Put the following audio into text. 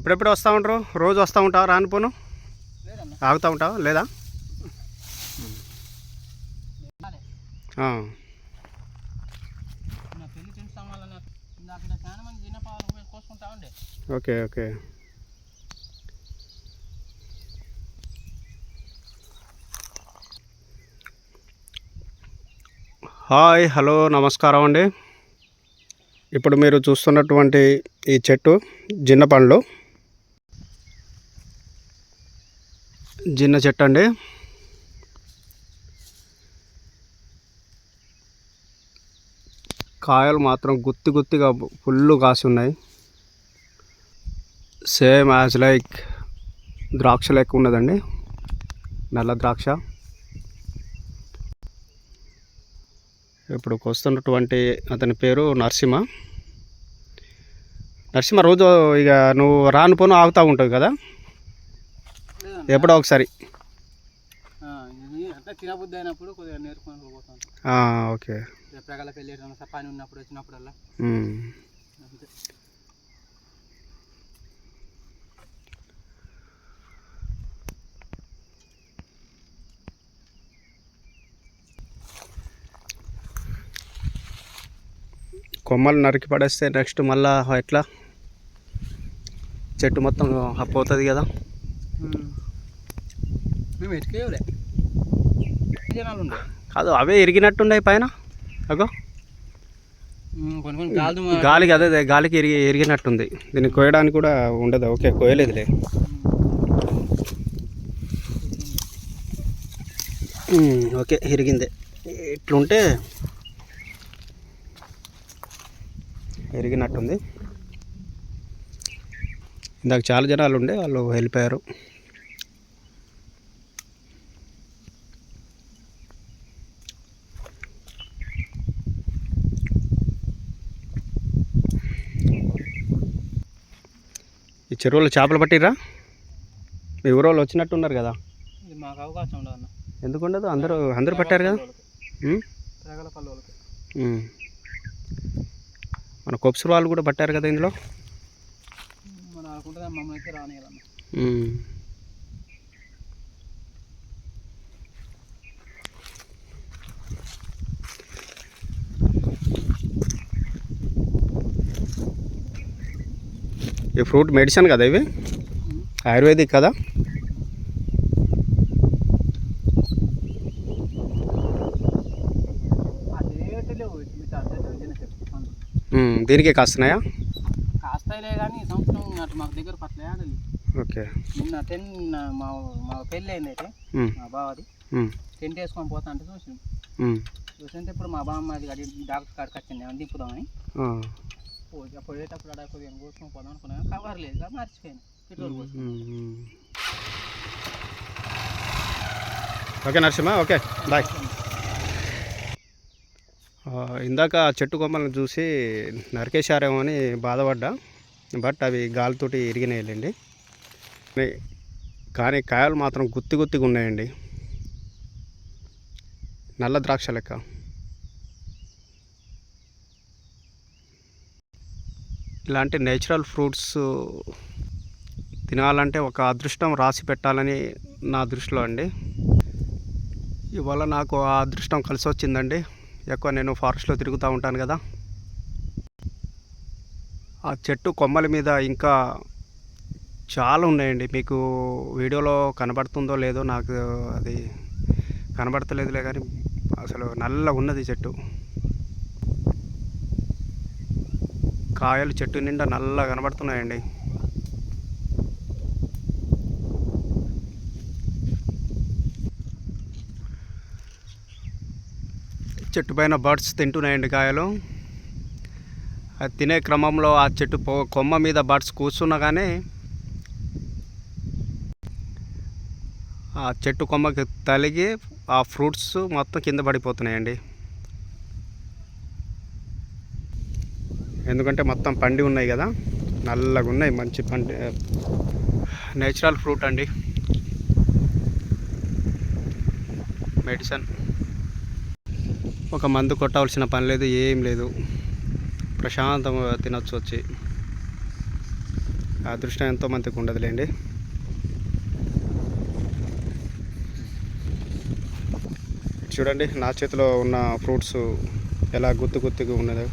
ఎప్పుడెప్పుడు వస్తూ ఉంటారు? రోజు వస్తూ ఉంటావు? రానుపోను ఆగుతూ ఉంటావా? లేదా? Okay okay. హాయ్ హలో నమస్కారం అండి. ఇప్పుడు మీరు చూస్తున్నటువంటి ఈ చెట్టు జిన్న పండ్లు జిన్న చెట్టు అండి. కాయలు మాత్రం గుత్తి గుత్తిగా ఫుల్ కాసి ఉన్నాయి. సేమ్ యాజ్ లైక్ ద్రాక్ష లెక్క ఉన్నదండి. నల్ల ద్రాక్ష. ఇప్పుడు వస్తున్నటువంటి అతని పేరు నరసింహ. నరసింహ రోజు ఇక నువ్వు రాను పోను ఆగుతూ ఉంటావు కదా? ఎప్పుడో ఒకసారి. అంటే తినబుద్ధి అయినప్పుడు కొద్దిగా నేర్చుకొని పోతాను ఓకే. ప్రగలకు వెళ్ళేటప్పుడు పని ఉన్నప్పుడు వచ్చినప్పుడల్లా. అంతే. కొమ్మలు నరికి పడేస్తే నెక్స్ట్ మళ్ళా ఎట్లా? చెట్టు మొత్తం పోతుంది కదా. మేము ఎటుకేయలే. జనాలు ఉండే? కాదు అవే ఇరిగినట్టున్నాయి పైన. అగో. గాలికి అదే గాలికి ఇరిగి ఇరిగినట్టుంది. దీన్ని కోయడానికి కూడా ఉండదు. ఓకే కోయలేదులే ఓకే ఇరిగిందే. ఇట్లుంటే ఇరిగినట్టుంది. ఇందాక చాలా జనాలు ఉండే వాళ్ళు వెళ్ళిపోయారు చెరువులో చేపలు పట్టిర్రా? మీ ఊరోళ్ళు వచ్చినట్టున్నారు కదా. మాకు అవకాశం ఉండదు ఎందుకు ఉండదు? అందరూ అందరూ పట్టారు కదా. మన కొప్సూరు వాళ్ళు కూడా పట్టారు కదా ఇందులో? మనం మమ్మల్ని అయితే రానియాలన్న ఈ ఫ్రూట్ మెడిసిన్ కదా ఇవి? ఆయుర్వేదిక్ కదా? దీనికే కాస్తున్నాయా? కాస్తాయిలే కానీ సంవత్సరం అటు మాకు దగ్గర పట్ల ఓకే. నిన్న టెన్ మా మా పెళ్ళి అయింది అయితే మా బావది. ఉమ్, టెంట్ వేసుకొని పోతా అంటే చూసి ఉమ్, చూసింటే ఇప్పుడు మా బామ్మ అది డాక్టర్ కాడికి వచ్చింది దింపుదామని. పోయి పోయేటప్పుడు అక్కడ కొద్దిగా కూర్చొని పోదాం అనుకున్నాను కవర్ లేదు మర్చిపోయాను. పెట్రోల్ పోసి. Okay Narasimha okay bye. ఇందాక చెట్టు కొమ్మలను చూసి నరికేశారేమో అని బాధపడ్డా. బట్ అవి గాలితోటి ఇరిగినాయండి కానీ కాయలు మాత్రం గుత్తి గుత్తిగా ఉన్నాయండి. నల్ల ద్రాక్ష లెక్క. ఇలాంటి నేచురల్ ఫ్రూట్స్ తినాలంటే ఒక అదృష్టం రాసి పెట్టాలని నా దృష్టిలో అండి. ఇవాళ నాకు ఆ అదృష్టం కలిసి వచ్చిందండి. ఎక్కువ నేను ఫారెస్ట్లో తిరుగుతూ ఉంటాను కదా. ఆ చెట్టు కొమ్మల మీద ఇంకా చాలా ఉన్నాయండి. మీకు వీడియోలో కనబడుతుందో లేదో నాకు అది కనబడతలేదులే కానీ అసలు నల్లగా ఉన్నది చెట్టు. కాయలు చెట్టు నిండా నల్లగా కనబడుతున్నాయండి. చెట్టు పైన బర్డ్స్ తింటున్నాయండి కాయలు. అది తినే క్రమంలో ఆ చెట్టు పొ కొమ్మ మీద బర్డ్స్ కూర్చున్నా కానీ ఆ చెట్టు కొమ్మకి తలిగి ఆ ఫ్రూట్స్ మొత్తం కింద పడిపోతున్నాయండి. ఎందుకంటే మొత్తం పండి ఉన్నాయి కదా. నల్లగా ఉన్నాయి మంచి పండి నేచురల్ ఫ్రూట్ అండి. మెడిసిన్. ఒక మందు కొట్టవలసిన పని లేదు ఏం లేదు. ప్రశాంతంగా తినొచ్చు వచ్చి. అదృష్టం ఎంతో మందికి ఉండదులేండి. చూడండి నా చేతిలో ఉన్న ఫ్రూట్స్ ఎలా గుత్తు గుత్తుగా ఉన్నదో.